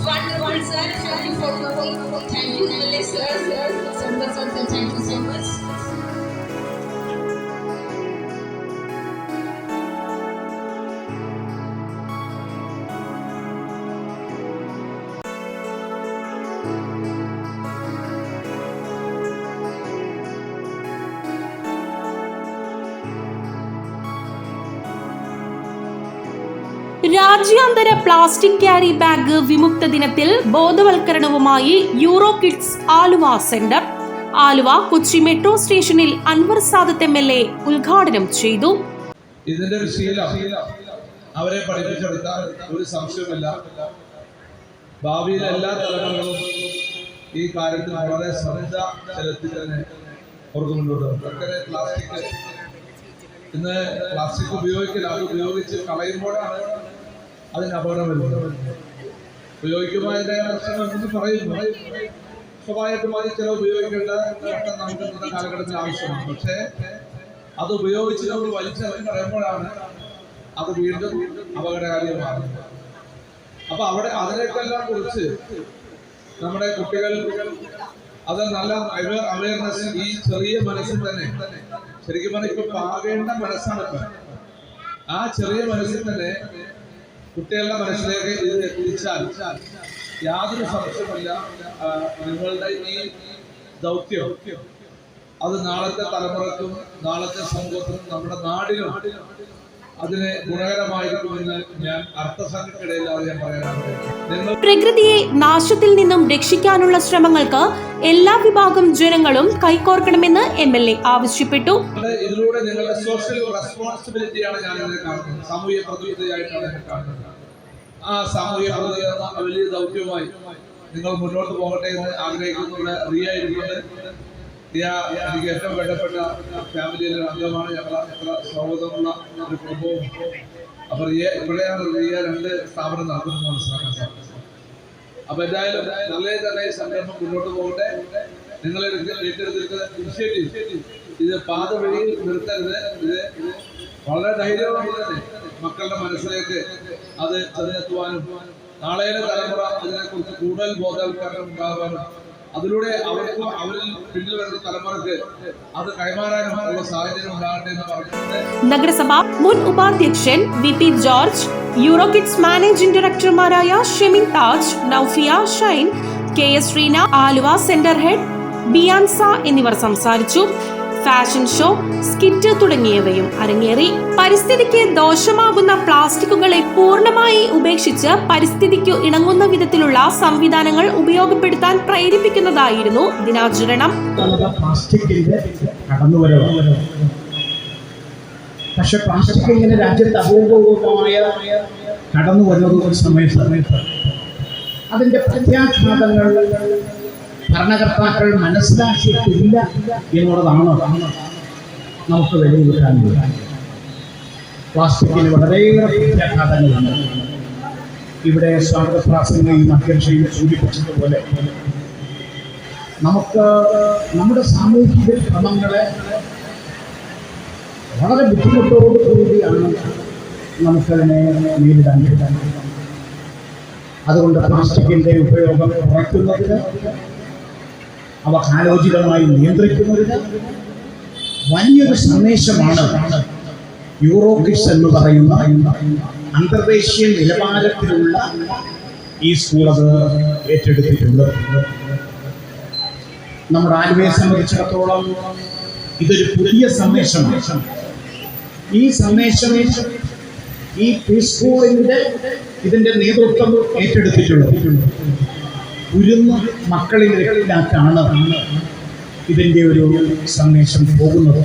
Wonderful, sir. Thank you for coming. Thank you, sir, thank you so much. രാജ്യാന്തര plastic carry bag വിമുക്ത ദിനത്തിൽ ബോധവൽക്കരണവുമായി Euro Kids Aluva centre. Aluva Kochi metro സ്റ്റേഷനിൽ Anwar Sadath M L A ഉദ്ഘാടനം ചെയ്തു. ഇതിന്റെ അവരെ പഠിപ്പിച്ചെടുത്താൽ ഒരു സംശയമില്ല. ഭാവിയിലെ എല്ലാ തലമുറകളും ഈ കാര്യത്തിൽ വളരെ ശ്രദ്ധ ചെലുത്തി തന്നെ അവർക്ക് മുന്നോട്ട് പ്ലാസ്റ്റിക്. ഇന്ന് പ്ലാസ്റ്റിക് ഉപയോഗിക്കില്ല അത് ഉപയോഗിച്ച് കളയുമ്പോഴാണ് അതിന് അപകടം വരുന്നത് ഉപയോഗിക്കുമ്പോൾ അതിന്റെ പ്രശ്നം എന്ന് പറയുന്നു? സ്വാഭാവികമായി ചില ഉപയോഗിക്കേണ്ട ഘട്ടം നമുക്ക് ഇന്നത്തെ കാലഘട്ടത്തിൽ ആവശ്യമാണ്. പക്ഷേ അത് ഉപയോഗിച്ച് നമ്മൾ വലിച്ചെറിഞ്ഞ് പറയുമ്പോഴാണ് അത് വീണ്ടും അപകടകാരിയമാകുന്നത് അപ്പൊ അവിടെ അതിനേക്കെല്ലാം കുറിച്ച് നമ്മുടെ കുട്ടികൾ അത് നല്ല അവയർനെസ് ഈ ചെറിയ മനസ്സിൽ തന്നെ. ശരിക്കും പറഞ്ഞാൽ ഇപ്പൊ പാകേണ്ട മനസ്സാണ് ആ ചെറിയ മനസ്സിൽ തന്നെ കുട്ടികളുടെ മനസ്സിലേക്ക് ഇത് എത്തിച്ചാൽ യാതൊരു സംശയമില്ല നിങ്ങളുടെ ഈ ദൗത്യം അത് നാളത്തെ തലമുറക്കും നാളത്തെ സമൂഹത്തിനും നമ്മുടെ നാടിനും പ്രകൃതിയെ നാശത്തിൽ നിന്നും രക്ഷിക്കാനുള്ള ശ്രമങ്ങൾക്ക് എല്ലാ വിഭാഗം ജനങ്ങളും കൈകോർക്കണമെന്ന് എം എൽ എ ആവശ്യപ്പെട്ടു. ഇതിലൂടെ നിങ്ങളുടെ സോഷ്യൽ റെസ്പോൺസിബിലിറ്റിയാണ് ഞാൻ ഇതിനെ കാണുന്നത്. സാമൂഹ്യ പ്രതിബദ്ധതയായിട്ടാണ് ഞാൻ കാണുന്നത്. ആ സാമൂഹ്യ എന്ന വലിയ ദൗത്യവുമായി നിങ്ങൾ മുന്നോട്ട് പോകട്ടെ എന്ന് ആഗ്രഹിക്കുന്നുണ്ട് റിയ എനിക്ക് ഏറ്റവും വേണ്ടപ്പെട്ട ഫാമിലിയിലെ അംഗമാണ് ഞങ്ങൾ എത്ര സ്വാഗതമുള്ള ഒരു കുടുംബവും അപ്പൊ ഇവിടെയാണ് റിയ രണ്ട് സ്ഥാപനം നടത്തുന്നത് മനസ്സിലാക്കാൻ സാധിക്കും അപ്പൊ എന്തായാലും നല്ല തന്നെ ഈ സംരംഭം മുന്നോട്ട് പോകട്ടെ. നിങ്ങൾ ഇത് പാത വഴി നിർത്തരുത്. ഇത് വളരെ ധൈര്യമായി തന്നെ മക്കളുടെ മനസ്സിലേക്ക് അത് അതിനെത്തുവാനും നാളെയിലെ തലമുറ അതിനെക്കുറിച്ച് കൂടുതൽ ബോധവൽക്കരണം ഉണ്ടാകാനും അതിലൂടെ അവർക്ക് അവരിൽ പിന്നിൽ വരുന്ന തലമുറയ്ക്ക് അത് കൈമാറാനുള്ള സാഹചര്യം ഉണ്ടാകട്ടെ എന്ന് പറഞ്ഞിട്ടുണ്ട് നഗരസഭ മുൻ ഉപാധ്യക്ഷൻ V P George Euro Kids managing ഡയറക്ടർമാരായ Shemin Taj Noufiya Shine K S Reena Aluva centre head Biyansa എന്നിവർ സംസാരിച്ചു. ഫാഷൻ ഷോ സ്കിറ്റ് തുടങ്ങിയവയും അരങ്ങേറി. പരിസ്ഥിതിക്ക് ദോഷമാകുന്ന പ്ലാസ്റ്റിക്കുകളെ പൂർണമായി ഉപേക്ഷിച്ച് പരിസ്ഥിതിക്ക് ഇണങ്ങുന്ന വിധത്തിലുള്ള സംവിധാനങ്ങൾ ഉപയോഗപ്പെടുത്താൻ പ്രേരിപ്പിക്കുന്നതായിരുന്നു ദിനാചരണം. പക്ഷെ പ്ലാസ്റ്റിക് ഇങ്ങനെ രാജ്യത്ത് അപൂർവമായ കടന്നു വരുന്നത് ഒരു സമയ സമയത്ത്. അതിന്റെ പ്രത്യാഘാതങ്ങൾ ഭരണകർത്താക്കൾ മനസ്സിലാക്കിയിട്ടില്ല എന്നുള്ളതാണ് നമുക്ക് വിലയിരുത്താനുള്ളത് പ്ലാസ്റ്റിക്കിന് വളരെയേറെ പ്രത്യാഘാതങ്ങളുണ്ട്. ഇവിടെ സ്വാഗത പ്രാസംഗയും അധ്യക്ഷയും സൂചിപ്പിച്ചതുപോലെ നമുക്ക് നമ്മുടെ സാമൂഹിക ക്രമങ്ങളെ വളരെ ബുദ്ധിമുട്ടോട് കൂടിയാണ് നമുക്കതിനെ നേരിടാൻ കിട്ടാൻ അതുകൊണ്ട് പ്ലാസ്റ്റിക്കിന്റെ ഉപയോഗം കുറയ്ക്കുന്നതിന് അവ കാലോചിതമായി നിയന്ത്രിക്കുന്നതിന് വലിയൊരു സന്ദേശമാണ് യൂറോ എന്ന് പറയുന്ന അന്തർദേശീയ നിലവാരത്തിലുള്ള ഈ സ്കൂൾ അത് ഏറ്റെടുത്തിട്ടുണ്ട്. നമ്മുടെ ആലുവയെ സംബന്ധിച്ചിടത്തോളം ഇതൊരു പുതിയ സന്ദേശമാണ്. ഈ സന്ദേശം ഈ പ്രീ സ്കൂളിന്റെ ഇതിന്റെ നേതൃത്വം ഏറ്റെടുത്തിട്ടുള്ളത്. ഉരുന്ന മക്കളിലേക്കാണ് ഇതിന്റെ ഒരു സന്ദേശം പോകുന്നത്.